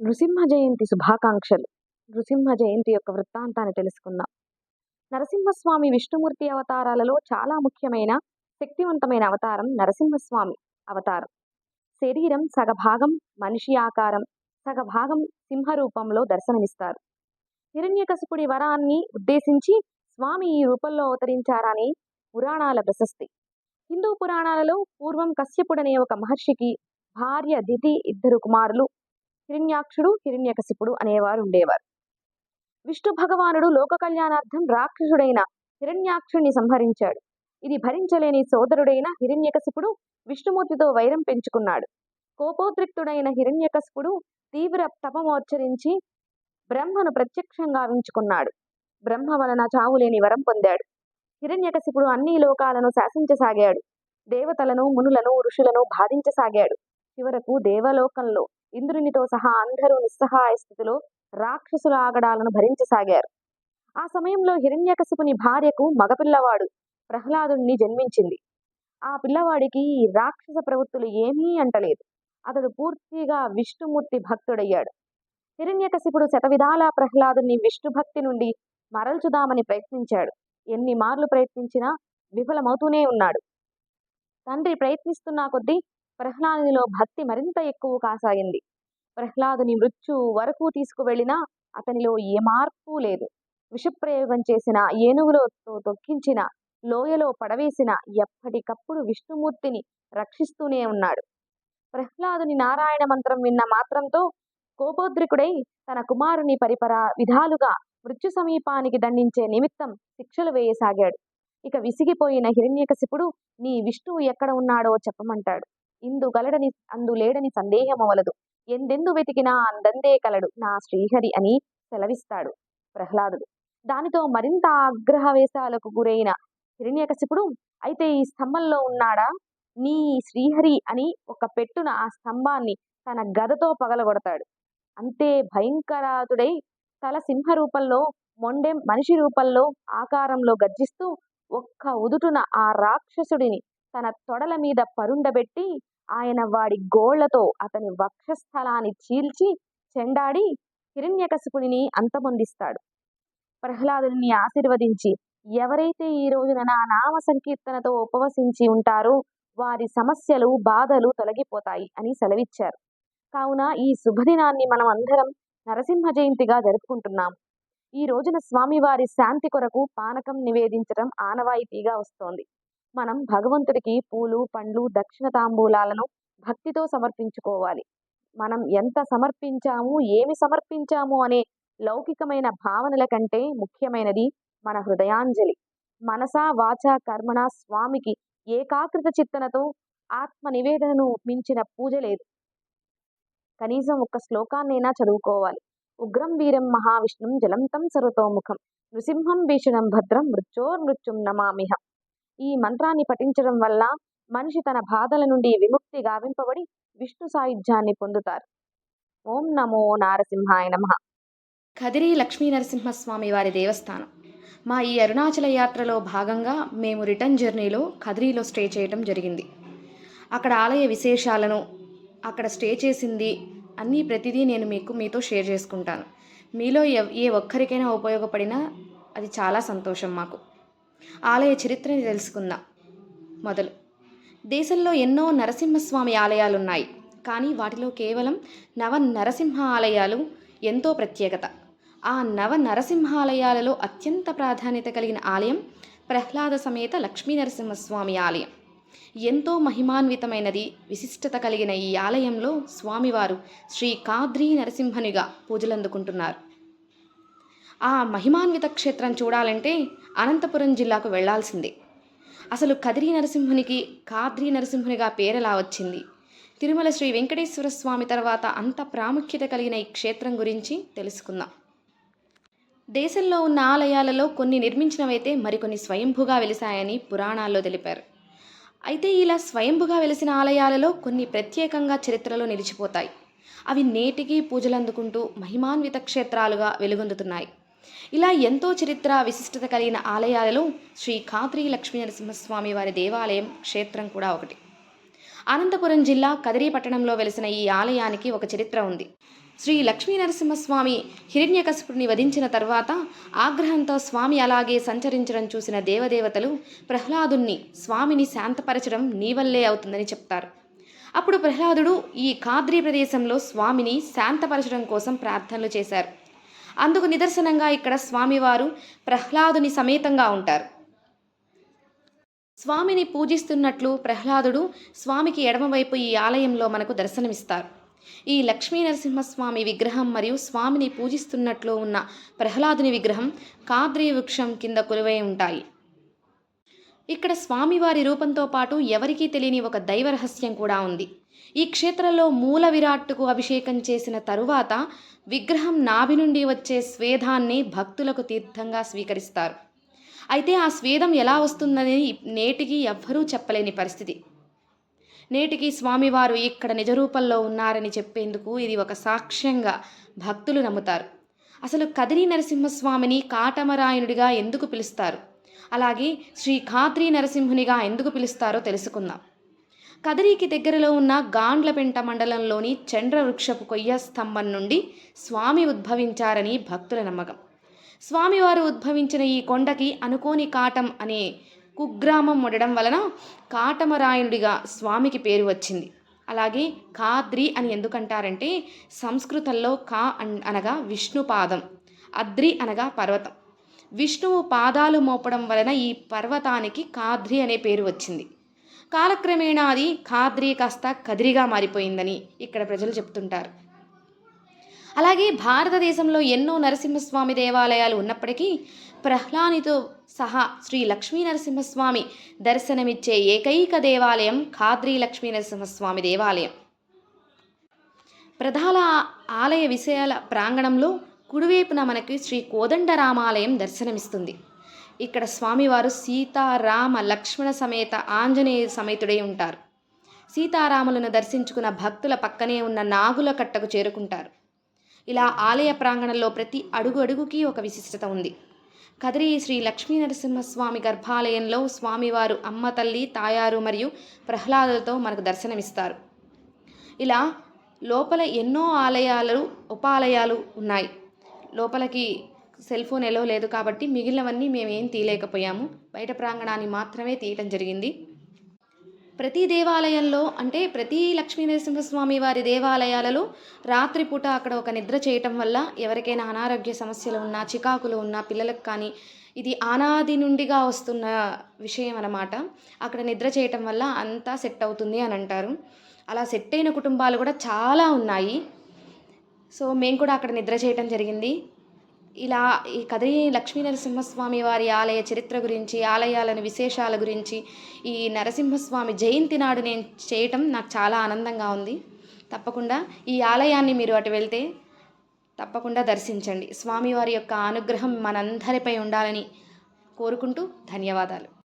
నృసింహ జయంతి శుభాకాంక్షలు. నృసింహ జయంతి యొక్క వృత్తాంతాన్ని తెలుసుకుందాం. నరసింహస్వామి విష్ణుమూర్తి అవతారాలలో చాలా ముఖ్యమైన శక్తివంతమైన అవతారం నరసింహస్వామి అవతారం. శరీరం సగభాగం మనిషి ఆకారం సగభాగం సింహ రూపంలో దర్శనమిస్తారు. హిరణ్యకశిపుడి వరాన్ని ఉద్దేశించి స్వామి ఈ రూపంలో అవతరించారని పురాణాల ప్రశస్తి. హిందూ పురాణాలలో పూర్వం కశ్యపుడనే ఒక మహర్షికి భార్య దితి ఇద్దరు కుమారులు హిరణ్యాక్షుడు హిరణ్యకశిపుడు అనేవారు ఉండేవారు. విష్ణు భగవానుడు లోక కళ్యాణార్థం రాక్షసుడైన హిరణ్యాక్షుడిని సంహరించాడు. ఇది భరించలేని సోదరుడైన హిరణ్యకశిపుడు విష్ణుమూర్తితో వైరం పెంచుకున్నాడు. కోపోద్రిక్తుడైన హిరణ్యకశిపుడు తీవ్ర తపమోచ్చరించి బ్రహ్మను ప్రత్యక్షంగా వించుకున్నాడు బ్రహ్మ వలన చావులేని వరం పొందాడు. హిరణ్యకశిపుడు అన్ని లోకాలను శాసించసాగాడు. దేవతలను మునులను ఋషులను బాధించసాగాడు. చివరకు దేవలోకంలో ఇంద్రునితో సహా అందరూ నిస్సహాయ స్థితిలో రాక్షసుల ఆగడాలను భరించసాగారు. ఆ సమయంలో హిరణ్యకశిపుని భార్యకు మగపిల్లవాడు ప్రహ్లాదుణ్ణి జన్మించింది. ఆ పిల్లవాడికి ఈ రాక్షస ప్రవృత్తులు ఏమీ అంటలేదు. అతడు పూర్తిగా విష్ణుమూర్తి భక్తుడయ్యాడు. హిరణ్యకశిపుడు శతవిధాల ప్రహ్లాదుని విష్ణు భక్తి నుండి మరల్చుదామని ప్రయత్నించాడు. ఎన్ని మార్లు ప్రయత్నించినా విఫలమవుతూనే ఉన్నాడు. తండ్రి ప్రయత్నిస్తున్నా కొద్దీ ప్రహ్లాదునిలో భక్తి మరింత ఎక్కువ కాసాగింది. ప్రహ్లాదుని మృత్యు వరకు తీసుకువెళ్ళినా అతనిలో ఏ మార్పు లేదు. విషప్రయోగం చేసిన ఏనుగులతో తొక్కించిన లోయలో పడవేసిన ఎప్పటికప్పుడు విష్ణుమూర్తిని రక్షిస్తూనే ఉన్నాడు. ప్రహ్లాదుని నారాయణ మంత్రం విన్న మాత్రంతో కోపోద్రికుడై తన కుమారుని పరిపర విధాలుగా మృత్యు సమీపానికి దండించే నిమిత్తం శిక్షలు వేయసాగాడు. ఇక విసిగిపోయిన హిరణ్యకశిపుడు నీ విష్ణువు ఎక్కడ ఉన్నాడో చెప్పమంటాడు. ఇందు గలడని అందు లేడని సందేహం అవలదు ఎందెందు వెతికినా అందందే కలడు. నా శ్రీహరి అని సెలవిస్తాడు ప్రహ్లాదుడు. దానితో మరింత ఆగ్రహవేశాలకు గురైన హిరణ్యకశిపుడు అయితే ఈ స్తంభంలో ఉన్నాడా? నీ శ్రీహరి అని ఒక పెట్టున ఆ స్తంభాన్ని తన గదతో పగలగొడతాడు. అంతే భయంకరాతుడై తల సింహ రూపంలో మొండెం మనిషి రూపంలో ఆకారంలో గర్జిస్తూ ఒక్క ఉదుటున ఆ రాక్షసుడిని తన తొడల మీద పరుండబెట్టి ఆయన వాడి గోళ్ళతో అతని వక్షస్థలాన్ని చీల్చి చెండాడి హిరణ్యకశిపుడిని అంతమొందిస్తాడు. ప్రహ్లాదుని ఆశీర్వదించి ఎవరైతే ఈ రోజున నా నామ సంకీర్తనతో ఉపవసించి ఉంటారో వారి సమస్యలు బాధలు తొలగిపోతాయి అని సెలవిచ్చారు. కావున ఈ శుభదినాన్ని మనం అందరం నరసింహ జయంతిగా జరుపుకుంటున్నాం. ఈ రోజున స్వామివారి శాంతి కొరకు పానకం నివేదించడం ఆనవాయితీగా వస్తోంది. మనం భగవంతుడికి పూలు పండ్లు దక్షిణ తాంబూలాలను భక్తితో సమర్పించుకోవాలి. మనం ఎంత సమర్పించాము ఏమి సమర్పించాము అనే లౌకికమైన భావనల కంటే ముఖ్యమైనది మన హృదయాంజలి. మనసా వాచ కర్మణ స్వామికి ఏకాకృత చిత్తనతో ఆత్మ నివేదనను మించిన పూజ లేదు. కనీసం ఒక్క శ్లోకాన్నైనా చదువుకోవాలి. ఉగ్రం వీరం మహావిష్ణుం జలంతం సర్వతోముఖం. నృసింహం భీషణం భద్రం మృత్యోర్మృత్యుం నమామిహం. ఈ మంత్రాన్ని పఠించడం వల్ల మనిషి తన బాధల నుండి విముక్తి గావింపబడి విష్ణు సాయుధ్యాన్ని పొందుతారు. ఓం నమో నారసింహాయ నమ. కదిరి లక్ష్మీ నరసింహస్వామి వారి దేవస్థానం. మా ఈ అరుణాచల యాత్రలో భాగంగా మేము రిటర్న్ జర్నీలో కదిరిలో స్టే చేయడం జరిగింది. అక్కడ ఆలయ విశేషాలను అక్కడ స్టే చేసింది అన్నీ ప్రతిదీ నేను మీకు మీతో షేర్ చేసుకుంటాను. మీలో ఏ ఒక్కరికైనా ఉపయోగపడినా అది చాలా సంతోషం మాకు. ఆలయ చరిత్రని తెలుసుకుందాం. మొదలు. దేశంలో ఎన్నో నరసింహస్వామి ఆలయాలున్నాయి. కానీ వాటిలో కేవలం నవ నరసింహ ఆలయాలు ఎంతో ప్రత్యేకత. ఆ నవ నరసింహాలయాలలో అత్యంత ప్రాధాన్యత కలిగిన ఆలయం ప్రహ్లాద సమేత లక్ష్మీ నరసింహస్వామి ఆలయం. ఎంతో మహిమాన్వితమైనది విశిష్టత కలిగిన ఈ ఆలయంలో స్వామివారు శ్రీ కాద్రీ నరసింహనిగా పూజలందుకుంటున్నారు. ఆ మహిమాన్విత క్షేత్రం చూడాలంటే అనంతపురం జిల్లాకు వెళ్ళాల్సిందే. అసలు కదిరి నరసింహునికి కాద్రి నరసింహునిగా పేరెలా వచ్చింది? తిరుమల శ్రీ వెంకటేశ్వర స్వామి తర్వాత అంత ప్రాముఖ్యత కలిగిన ఈ క్షేత్రం గురించి తెలుసుకుందాం. దేశంలో ఉన్న ఆలయాలలో కొన్ని నిర్మించినవైతే మరికొన్ని స్వయంభుగా వెలిశాయని పురాణాల్లో తెలిపారు. అయితే ఇలా స్వయంభుగా వెలిసిన ఆలయాలలో కొన్ని ప్రత్యేకంగా చరిత్రలో నిలిచిపోతాయి. అవి నేటికీ పూజలందుకుంటూ మహిమాన్విత క్షేత్రాలుగా వెలుగొందుతున్నాయి. ఇలా ఎంతో చరిత్ర విశిష్టత కలిగిన ఆలయాలలో శ్రీ ఖాద్రి లక్ష్మీ నరసింహస్వామి వారి దేవాలయం క్షేత్రం కూడా ఒకటి. అనంతపురం జిల్లా కదిరి పట్టణంలో వెలిసిన ఈ ఆలయానికి ఒక చరిత్ర ఉంది. శ్రీ లక్ష్మీ నరసింహస్వామి హిరణ్యకశిపుడిని వధించిన తర్వాత ఆగ్రహంతో స్వామి అలాగే సంచరించడం చూసిన దేవదేవతలు ప్రహ్లాదుణ్ణి స్వామిని శాంతపరచడం నీవల్లే అవుతుందని చెప్తారు. అప్పుడు ప్రహ్లాదుడు ఈ కాద్రి ప్రదేశంలో స్వామిని శాంతపరచడం కోసం ప్రార్థనలు చేశారు. అందుకు నిదర్శనంగా ఇక్కడ స్వామివారు ప్రహ్లాదుని సమేతంగా ఉంటారు. స్వామిని పూజిస్తున్నట్లు ప్రహ్లాదుడు స్వామికి ఎడమవైపు ఈ ఆలయంలో మనకు దర్శనమిస్తారు. ఈ లక్ష్మీ నరసింహస్వామి విగ్రహం మరియు స్వామిని పూజిస్తున్నట్లు ఉన్న ప్రహ్లాదుని విగ్రహం కాద్రి వృక్షం కింద కొలువై ఉంటాయి. ఇక్కడ స్వామివారి రూపంతో పాటు ఎవరికీ తెలియని ఒక దైవ రహస్యం కూడా ఉంది. ఈ క్షేత్రంలో మూల విరాట్టుకు అభిషేకం చేసిన తరువాత విగ్రహం నాభి నుండి వచ్చే స్వేదాన్ని భక్తులకు తీర్థంగా స్వీకరిస్తారు. అయితే ఆ స్వేదం ఎలా వస్తుందని నేటికి ఎవ్వరూ చెప్పలేని పరిస్థితి. నేటికి స్వామివారు ఇక్కడ నిజరూపంలో ఉన్నారని చెప్పేందుకు ఇది ఒక సాక్ష్యంగా భక్తులు నమ్ముతారు. అసలు కదిరి నరసింహస్వామిని కాటమరాయనుడిగా ఎందుకు పిలుస్తారు? అలాగే శ్రీ ఖాద్రి నరసింహునిగా ఎందుకు పిలుస్తారో తెలుసుకుందాం. కదిరికి దగ్గరలో ఉన్న గాండ్లపెంట మండలంలోని చండ్ర వృక్షపు కొయ్య స్తంభం నుండి స్వామి ఉద్భవించారని భక్తుల నమ్మకం. స్వామివారు ఉద్భవించిన ఈ కొండకి అనుకోని కాటం అనే కుగ్రామం ఉండడం వలన కాటమరాయనుడిగా స్వామికి పేరు వచ్చింది. అలాగే కాద్రి అని ఎందుకంటారంటే సంస్కృతంలో కా అన్- అనగా విష్ణుపాదం అద్రి అనగా పర్వతం. విష్ణువు పాదాలు మోపడం వలన ఈ పర్వతానికి కాద్రి అనే పేరు వచ్చింది. కాలక్రమేణా అది ఖాద్రి కాస్త కదిరిగా మారిపోయిందని ఇక్కడ ప్రజలు చెప్తుంటారు. అలాగే భారతదేశంలో ఎన్నో నరసింహస్వామి దేవాలయాలు ఉన్నప్పటికీ ప్రహ్లానితో సహా శ్రీ లక్ష్మీ నరసింహస్వామి దర్శనమిచ్చే ఏకైక దేవాలయం ఖాద్రి లక్ష్మీ నరసింహస్వామి దేవాలయం. ప్రధాన ఆలయ విషయాల ప్రాంగణంలో కుడివైపున మనకి శ్రీ కోదండరామాలయం దర్శనమిస్తుంది. ఇక్కడ స్వామివారు సీతారామ లక్ష్మణ సమేత ఆంజనేయ సమేతుడై ఉంటారు. సీతారాములను దర్శించుకున్న భక్తుల పక్కనే ఉన్న నాగుల కట్టకు చేరుకుంటారు. ఇలా ఆలయ ప్రాంగణంలో ప్రతి అడుగు అడుగుకి ఒక విశిష్టత ఉంది. కదిరి శ్రీ లక్ష్మీ నరసింహస్వామి గర్భాలయంలో స్వామివారు అమ్మ తల్లి తాయారు మరియు ప్రహ్లాదులతో మనకు దర్శనమిస్తారు. ఇలా లోపల ఎన్నో ఆలయాలు ఉపాలయాలు ఉన్నాయి. లోపలికి సెల్ ఫోన్ ఎలో లేదు కాబట్టి మిగిలినవన్నీ మేమేం తీయలేకపోయాము. బయట ప్రాంగణాన్ని మాత్రమే తీయటం జరిగింది. ప్రతి దేవాలయంలో అంటే ప్రతి లక్ష్మీ నరసింహస్వామి వారి దేవాలయాలలో రాత్రిపూట అక్కడ ఒక నిద్ర చేయటం వల్ల ఎవరికైనా అనారోగ్య సమస్యలు ఉన్నా చికాకులు ఉన్నా పిల్లలకు కానీ ఇది ఆనాది నుండిగా వస్తున్న విషయం అన్నమాట. అక్కడ నిద్ర చేయటం వల్ల అంతా సెట్ అవుతుంది అని అంటారు. అలా సెట్ అయిన కుటుంబాలు కూడా చాలా ఉన్నాయి. సో మేము కూడా అక్కడ నిద్ర చేయటం జరిగింది. ఇలా ఈ కదరి లక్ష్మీ నరసింహస్వామి వారి ఆలయ చరిత్ర గురించి ఆలయాలను విశేషాల గురించి ఈ నరసింహస్వామి జయంతి నాడు నేను చేయటం నాకు చాలా ఆనందంగా ఉంది. తప్పకుండా ఈ ఆలయాన్ని మీరు అటు వెళ్తే తప్పకుండా దర్శించండి. స్వామివారి యొక్క అనుగ్రహం మనందరిపై ఉండాలని కోరుకుంటూ ధన్యవాదాలు.